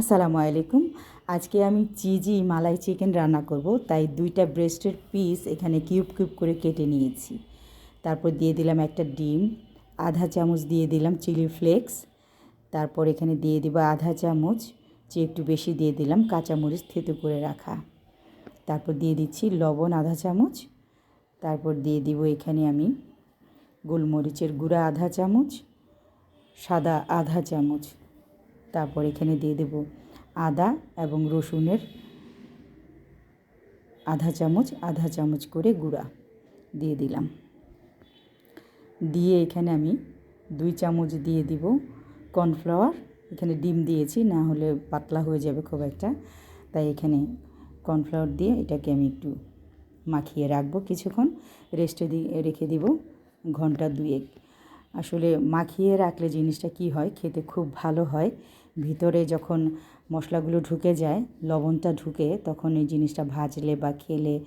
আসসালামু আলাইকুম। আজকে আমি চিজি মালাই চিকেন রান্না করব, তাই দুইটা ব্রেস্টের পিস এখানে কিউব কিউব করে কেটে নিয়েছি। তারপর দিয়ে দিলাম একটা ডিম, আধা চামচ দিয়ে দিলাম চিলি ফ্লেক্স তারপর এখানে দিয়ে দিব আধা চামচ, যে একটু বেশি দিয়ে দিলাম কাঁচামরিচ থেতু করে রাখা। তারপর দিয়ে দিচ্ছি লবণ আধা চামচ, তারপর দিয়ে দিব এখানে আমি গোলমরিচের গুঁড়া আধা চামচ, সাদা আধা চামচ। তারপর এখানে দিয়ে দেব আদা এবং রসুনের আধা চামচ আধা চামচ করে গুঁড়া দিয়ে দিলাম। দিয়ে এখানে আমি দুই চামচ দিয়ে দিব কর্নফ্লাওয়ার। এখানে ডিম দিয়েছি, না হলে পাতলা হয়ে যাবে খুব একটা। তাই এখানে কর্নফ্লাওয়ার দিয়ে এটাকে আমি একটু মাখিয়ে রাখব কিছুক্ষণ। রেস্টে দিয়ে রেখে দিব ঘণ্টা দুয়েক। আসলে মাখিয়ে রাখলে জিনিসটা কি হয়? খেতে খুব ভালো হয়। ভিতরে যখন মশলাগুলো ঢুকে যায়, লবণটা ঢুকে, তখন এই জিনিসটা ভাজলে বা খেলে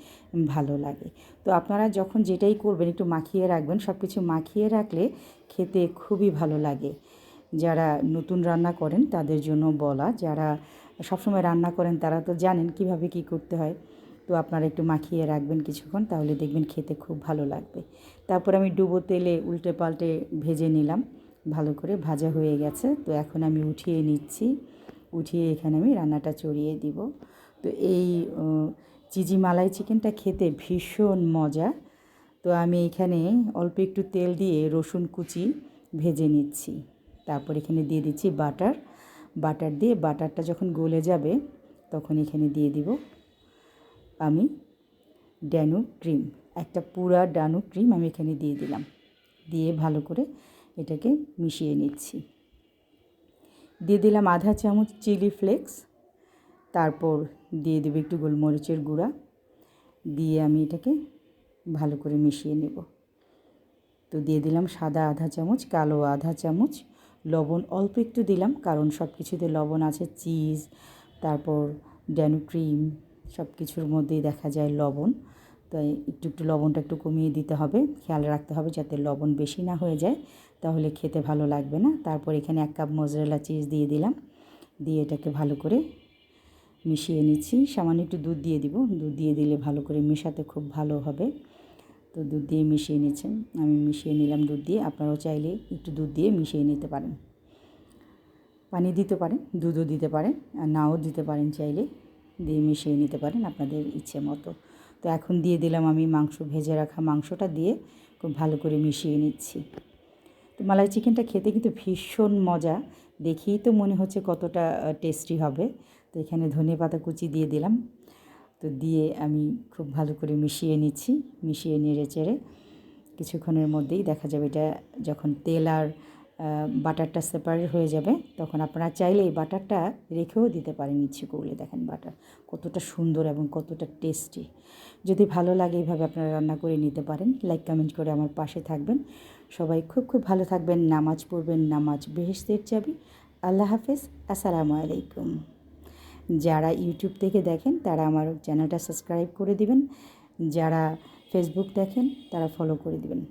ভালো লাগে। তো আপনারা যখন যেটাই করবেন, একটু মাখিয়ে রাখবেন সব কিছু মাখিয়ে রাখলে খেতে খুবই ভালো লাগে। যারা নতুন রান্না করেন, তাদের জন্য বলা, যারা সবসময় রান্না করেন, তারা তো জানেন কীভাবে কি করতে হয়। তো আপনারা একটু মাখিয়ে রাখবেন কিছুক্ষণ, তাহলে দেখবেন খেতে খুব ভালো লাগবে। তারপর আমি ডুবো তেলে উল্টে পাল্টে ভেজে নিলাম, ভালো করে ভাজা হয়ে গেছে। তো এখন আমি উঠিয়ে নিচ্ছি, উঠিয়ে এখানে আমি রান্নাটা চড়িয়ে দিব। তো এই চিজি মালাই চিকেনটা খেতে ভীষণ মজা। তো আমি এখানে অল্প একটু তেল দিয়ে রসুন কুচি ভেজে নিচ্ছি। তারপর এখানে দিয়ে দিচ্ছি বাটার। বাটার দিয়ে বাটারটা যখন গলে যাবে, তখন এখানে দিয়ে দিব আমি ড্যানু ক্রিম, একটা পুরা ডানু ক্রিম আমি এখানে দিয়ে দিলাম। দিয়ে ভালো করে এটাকে মিশিয়ে নিচ্ছি। দিয়ে দিলাম আধা চামচ চিলি ফ্লেক্স, তারপর দিয়ে দেবো একটু গোলমরিচের গুঁড়া। দিয়ে আমি এটাকে ভালো করে মিশিয়ে নেব। তো দিয়ে দিলাম সাদা আধা চামচ, কালো আধা চামচ, লবণ অল্প একটু দিলাম, কারণ সব কিছুতে লবণ আছে, চিজ, তারপর ড্যানু ক্রিম সব কিছুর মধ্যেই দেখা যায় লবণ। তাই একটু একটু লবণটা একটু কমিয়ে দিতে হবে। খেয়াল রাখতে হবে যাতে লবণ বেশি না হয়ে যায়, তাহলে খেতে ভালো লাগবে না। তারপর এখানে এক কাপ মজরেলা চিজ দিয়ে দিলাম। দিয়ে এটাকে ভালো করে মিশিয়ে নিচ্ছি। সামান্য একটু দুধ দিয়ে দিব। দুধ দিয়ে দিলে ভালো করে মেশাতে খুব ভালো হবে। তো দুধ দিয়ে মিশিয়ে নিচ্ছেন। আমি মিশিয়ে নিলাম দুধ দিয়ে। আপনারাও চাইলে একটু দুধ দিয়ে মিশিয়ে নিতে পারেন। পানি দিতে পারেন, দুধও দিতে পারেন, আর নাও দিতে পারেন চাইলে। দিয়ে মিশিয়ে নিতে পারেন আপনাদের ইচ্ছে মতো। তো এখন দিয়ে দিলাম আমি মাংস, ভেজে রাখা মাংসটা দিয়ে খুব ভালো করে মিশিয়ে নিচ্ছি। তো মালাই চিকেনটা খেতে কিন্তু ভীষণ মজা। দেখেই তো মনে হচ্ছে কতটা টেস্টি হবে। তো এখানে ধনে পাতা কুচি দিয়ে দিলাম। তো দিয়ে আমি খুব ভালো করে মিশিয়ে নিচ্ছি, মিশিয়ে নেড়ে চেড়ে। কিছুক্ষণের মধ্যেই দেখা যাবে এটা যখন তেল আর বাটারটা সেপারেট হয়ে যাবে, তখন আপনারা চাইলে এই বাটারটা রেখেও দিতে পারেন ইচ্ছে করলে। দেখেন বাটার কতটা সুন্দর এবং কতটা টেস্টি যদি ভালো লাগে এইভাবে আপনারা রান্না করে নিতে পারেন লাইক কমেন্ট করে আমার পাশে থাকবেন। সবাই খুব খুব ভালো থাকবেন, নামাজ পড়বেন, নামাজ বেহেস্তের যাবি আল্লাহ হাফেজ, আসসালামু আলাইকুম। যারা ইউটিউব থেকে দেখেন, তারা আমার চ্যানেলটা সাবস্ক্রাইব করে দিবেন। যারা ফেসবুক দেখেন, তারা ফলো করে দিবেন।